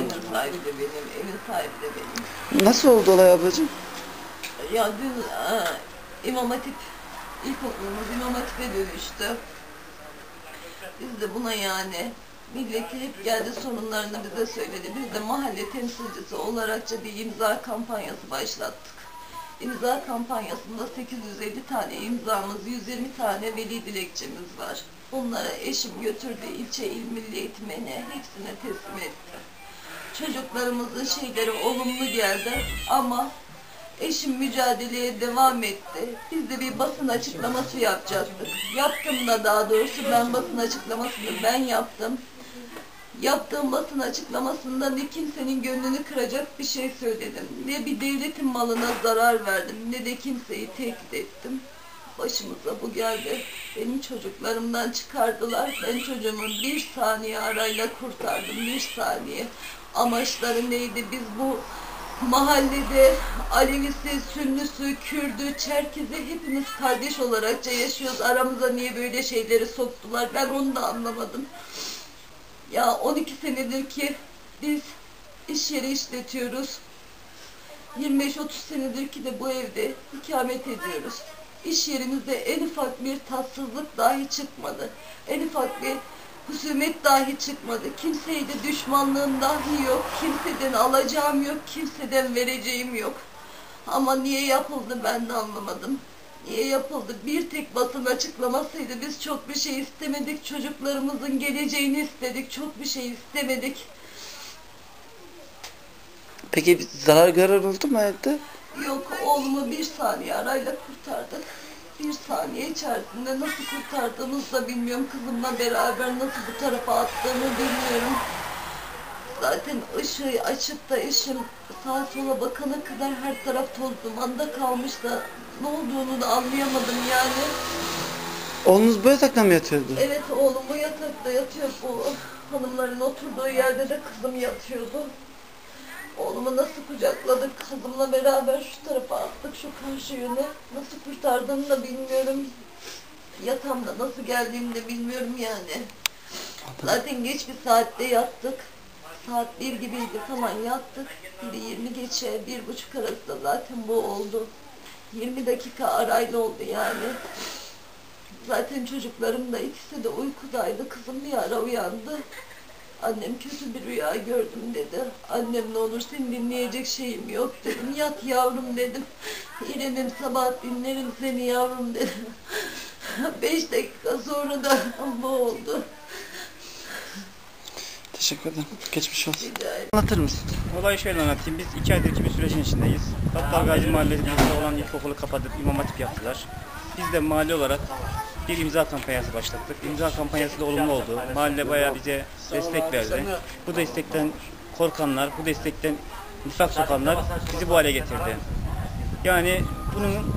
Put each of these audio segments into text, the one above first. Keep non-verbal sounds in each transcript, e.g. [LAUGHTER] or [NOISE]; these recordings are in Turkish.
Dükkanın sahibi de benim, evin sahibi de benim. Nasıl oldu olay ablacığım? Ya dün e, İmam Hatip, ilkokulumuz İmam Hatip'e dönüştü. Biz de buna yani milleti hep geldi sorunlarını bize söyledi. Biz de mahalle temsilcisi olarakça bir imza kampanyası başlattık. İmza kampanyasında 850 tane imzamız, 120 tane veli dilekçemiz var. Bunları eşim götürdü ilçe il milli eğitimine, hepsine teslim etti. Çocuklarımızın şeyleri olumlu geldi ama eşim mücadeleye devam etti. Biz de bir basın açıklaması yapacaktık. Yaptım da daha doğrusu ben basın açıklamasını ben yaptım. Yaptığım basın açıklamasında ne kimsenin gönlünü kıracak bir şey söyledim. Ne bir devletin malına zarar verdim ne de kimseyi tehdit ettim. Başımıza bu geldi. Benim çocuklarımdan çıkardılar. Ben çocuğumu bir saniye arayla kurtardım. Bir saniye. Amaçları neydi? Biz bu mahallede Alevisi, Sünnüsü, Kürdü, Çerkezi hepimiz kardeş olarakça yaşıyoruz. Aramıza niye böyle şeyleri soktular? Ben onu da anlamadım. Ya 12 senedir ki biz iş yeri işletiyoruz. 25-30 senedir ki de bu evde ikamet ediyoruz. İş yerimizde en ufak bir tatsızlık dahi çıkmadı. En ufak bir husumet dahi çıkmadı. Kimseyle düşmanlığım dahi yok. Kimseden alacağım yok. Kimseden vereceğim yok. Ama niye yapıldı ben de anlamadım. Niye yapıldı? Bir tek basın açıklamasıydı. Biz çok bir şey istemedik. Çocuklarımızın geleceğini istedik. Çok bir şey istemedik. Peki zarar gören oldu mu evde? Yok oğlumu bir saniye arayla kurtardık. Bir saniye içerisinde nasıl kurtardığımızı da bilmiyorum. Kızımla beraber nasıl bu tarafa attığımı bilmiyorum. Zaten ışığı açıp da eşim sağa sola bakana kadar her taraf toz dumanda kalmış da ne olduğunu da anlayamadım yani. Oğlunuz bu yatakta mı yatıyordu? Evet oğlum bu yatakta yatıyor. Bu hanımların oturduğu yerde de kızım yatıyordu. Oğlumu nasıl kucakladık kızımla beraber şu tarafa attık şu karşı yöne. Nasıl kurtardığını da bilmiyorum. Yatağımda nasıl geldiğini de bilmiyorum yani. Zaten geç bir saatte yattık. Saat bir gibiydi falan yattık. Biri 20 geçe, bir buçuk arasında zaten bu oldu. 20 dakika arayla oldu yani. Zaten çocuklarım da ikisi de uykudaydı. Kızım bir ara uyandı. Annem kötü bir rüya gördüm dedi. Annem ne olur seni dinleyecek şeyim yok dedim. Yat yavrum dedim. İrem'im sabah dinlerim seni yavrum dedim. [LAUGHS] Beş dakika sonra da bu oldu. Teşekkür ederim. Geçmiş olsun. Anlatır mısın? Olayı şöyle anlatayım. Biz iki aydır ki bir sürecin içindeyiz. Battal Gazi Mahallesi'nde olan ilkokulu kapatıp imam hatip yaptılar. Biz de mahalle olarak bir imza kampanyası başlattık. İmza kampanyası da olumlu oldu. Mahalle bayağı bize destek verdi. Bu destekten korkanlar, bu destekten nifak sokanlar bizi bu hale getirdi. Yani bunun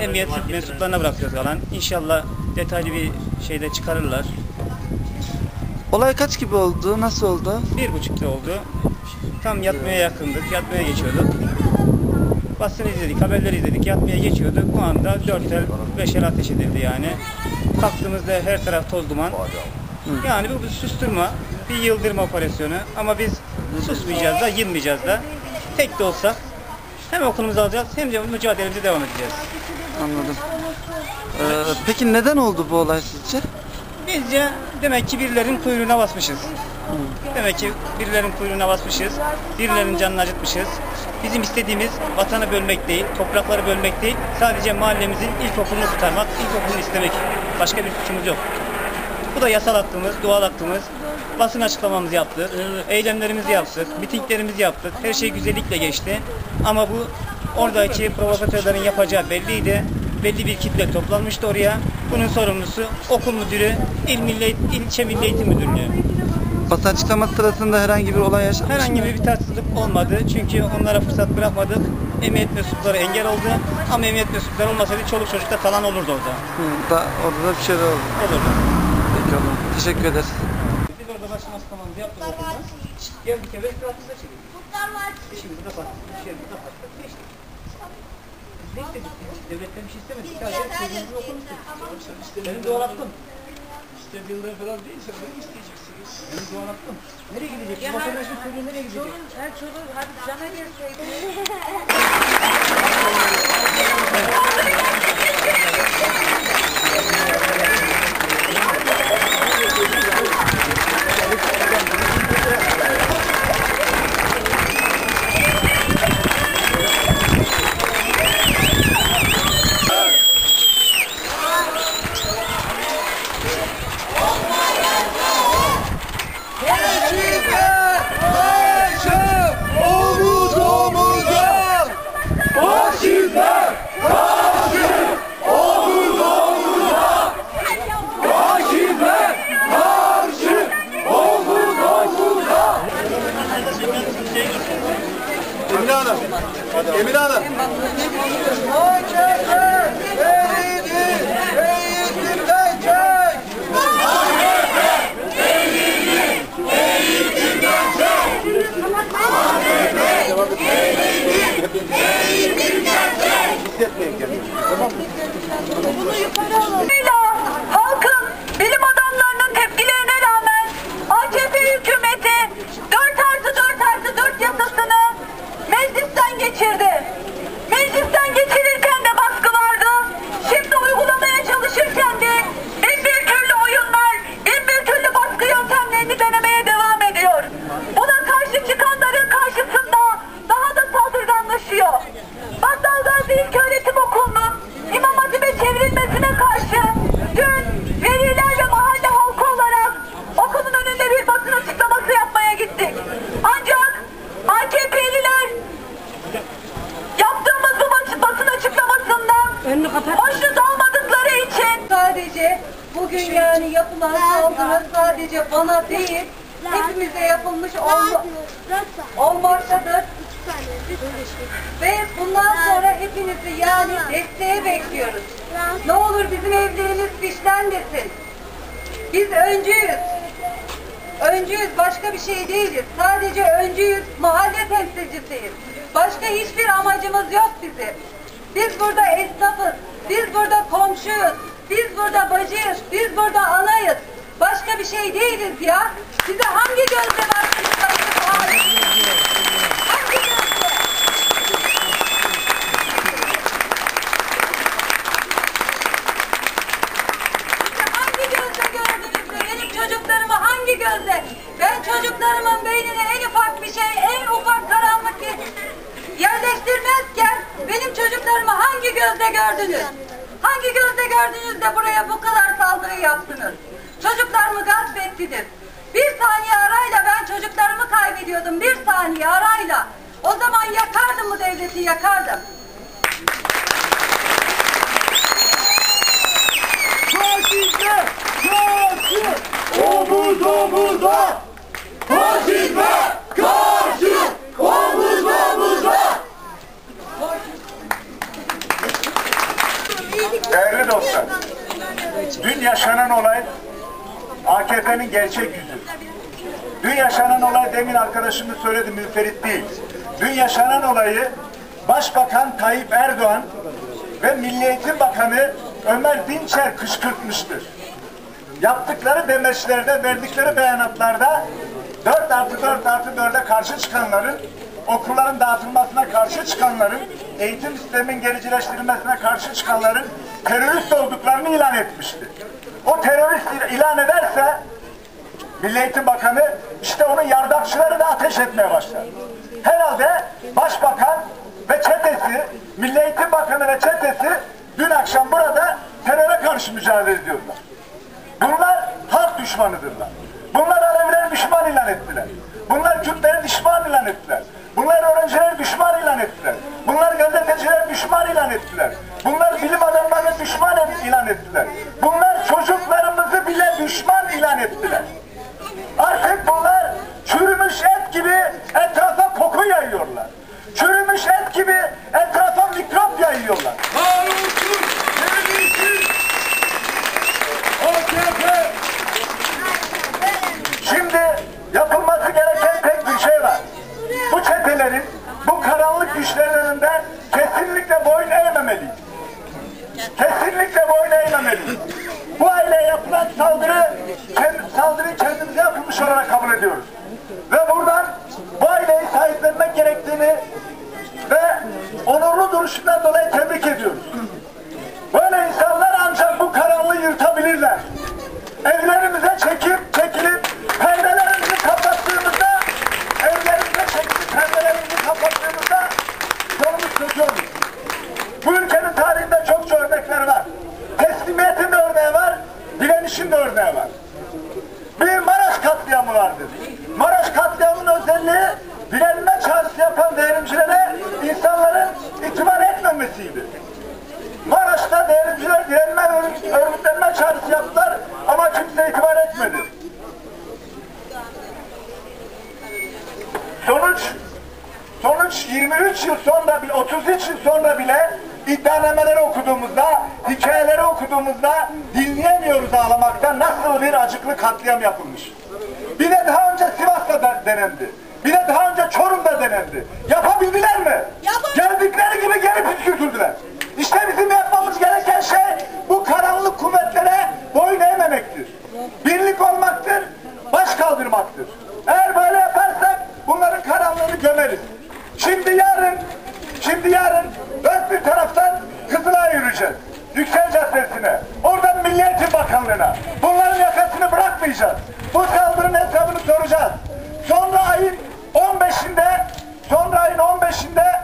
emniyet mensuplarına bırakıyoruz alan. İnşallah detaylı bir şeyde çıkarırlar. Olay kaç gibi oldu? Nasıl oldu? Bir buçukta oldu. Tam yatmaya yakındık. Yatmaya geçiyorduk. Basını izledik, haberleri izledik. Yatmaya geçiyorduk. Bu anda dört el, beş el ateş edildi yani. Kalktığımızda her taraf toz duman. Yani bu bir susturma, bir yıldırma operasyonu. Ama biz susmayacağız da, yılmayacağız da. Tek de olsak hem okulumuzu alacağız hem de mücadelemize devam edeceğiz. Anladım. Ee, peki neden oldu bu olay sizce? Bizce demek ki birilerinin kuyruğuna basmışız. Demek ki birilerinin kuyruğuna basmışız. Birilerinin canını acıtmışız. Bizim istediğimiz vatanı bölmek değil, toprakları bölmek değil. Sadece mahallemizin ilkokulunu kurtarmak, ilkokulunu istemek. Başka bir suçumuz yok. Bu da yasal hakkımız, doğal hakkımız. Basın açıklamamızı yaptık, eylemlerimizi yaptık, mitinglerimizi yaptık. Her şey güzellikle geçti. Ama bu oradaki provokatörlerin yapacağı belliydi. Belli bir kitle toplanmıştı oraya. Bunun sorumlusu okul müdürü, il milli, ilçe milli eğitim müdürlüğü. Basın açıklaması sırasında herhangi bir olay yaşanmış Herhangi bir tatsızlık olmadı. Çünkü onlara fırsat bırakmadık. Emniyet mensupları engel oldu. Ama emniyet mensupları olmasaydı çoluk çocukta kalan olurdu orada. Hı, da, orada da bir şeyler oldu. Olurdu. Peki oğlum. Teşekkür ederiz. Basın açıklamamızı yaptık okulda. Geldik eve etrafımıza çekildik. İşimizi kapattık. İşlerimizi kapattık. Geçtik. Biz ne istedik? Biz devletten bir şey istemedik. Sadece çocuğumuzu okul istedik. Benim doğal hakkım. İstediğinden falan değilse bunu isteyeceksiniz. Ben doğan attım. Nereye gidecek? Bu vatandaşın çocuğu nereye gidecek? Her çocuk hadi cana gelseydi. [LAUGHS] hepinizi yani desteğe bekliyoruz. Ne olur bizim evlerimiz fişlenmesin. Biz öncüyüz. Öncüyüz başka bir şey değiliz. Sadece öncüyüz, mahalle temsilcisiyiz. Başka hiçbir amacımız yok bizim. Biz burada esnafız, biz burada komşuyuz, biz burada bacıyız, biz burada anayız. Başka bir şey değiliz ya. Size hangi gözle baktınız? Gördünüz? Hangi gözle gördünüz de buraya bu kadar saldırı yaptınız? Çocuklarımı gasp ettiniz. Bir saniye arayla ben çocuklarımı kaybediyordum. Bir saniye arayla. O zaman yakardım bu devleti yakardım. Faşizme karşı omuz omuza. Faşizme karşı omuz omuza. Değerli dostlar, dün yaşanan olay AKP'nin gerçek yüzü. Dün yaşanan olay demin arkadaşımız söyledi müferit değil. Dün yaşanan olayı Başbakan Tayyip Erdoğan ve Milli Eğitim Bakanı Ömer Dinçer kışkırtmıştır. Yaptıkları demeçlerde, verdikleri beyanatlarda 4 artı 4 artı 4'e karşı çıkanların, okulların dağıtılmasına karşı çıkanların, eğitim sistemin gericileştirilmesine karşı çıkanların terörist olduklarını ilan etmiştir. O terörist ilan ederse Milli Eğitim Bakanı işte onun yardakçıları da ateş etmeye başlar. Herhalde Başbakan ve çetesi, Milli Eğitim Bakanı ve çetesi dün akşam burada teröre karşı mücadele ediyorlar. Bunlar halk düşmanıdırlar. Bunlar Alevileri düşman ilan ettiler. Bunlar Kürtleri düşman ilan ettiler. Bunlar öğrencileri düşman ilan ettiler. Bunlar gazetecileri düşman ilan ettiler. Bunlar bilim adamlarını düşman ilan ettiler. Bunlar çocuklarımızı bile düşman ilan ettiler. Artık bunlar çürümüş et gibi etrafa koku yayıyorlar. Örgütlenme çağrısı yaptılar ama kimse itibar etmedi. Sonuç Sonuç 23 yıl sonra, bile, 33 yıl sonra bile iddianameleri okuduğumuzda, hikayeleri okuduğumuzda dinleyemiyoruz ağlamaktan nasıl bir acıklı katliam yapılmış. Bir de daha önce Sivas'ta da denendi. Bir de daha önce Çorum'da denendi. Yapabildiler mi? Geldikleri gibi geri püskürtüldüler. İşte bizim yapmamız gereken şey bu karanlık kuvvetlere boyun eğmemektir. Birlik olmaktır, baş kaldırmaktır. Eğer böyle yaparsak bunların karanlığını gömeriz. Şimdi yarın, şimdi yarın dört bir taraftan Kızılay'a yürüyeceğiz. Yüksel Caddesi'ne, oradan Milli Eğitim Bakanlığı'na. Bunların yakasını bırakmayacağız. Bu saldırının hesabını soracağız. Sonra ayın 15'inde, sonra ayın 15'inde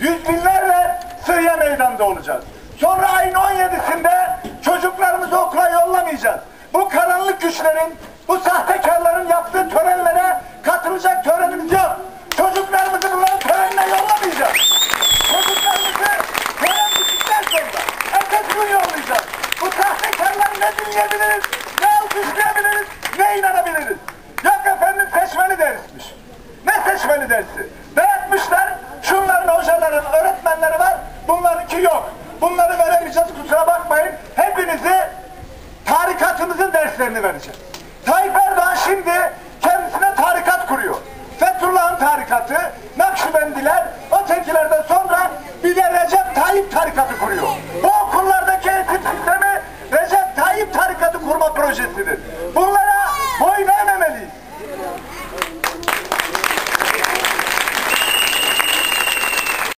yüz binlerle Sırya Meydanı'nda olacağız. Sonra ayın 17'sinde çocuklarımızı okula yollamayacağız. Bu karanlık güçlerin, bu sahtekarların yaptığı törenlere katılacak törenimiz hedeflerini verecek. Tayyip Erdoğan şimdi kendisine tarikat kuruyor. Fethullah'ın tarikatı, Nakşibendiler, ötekilerden sonra bir de Recep Tayyip tarikatı kuruyor. Bu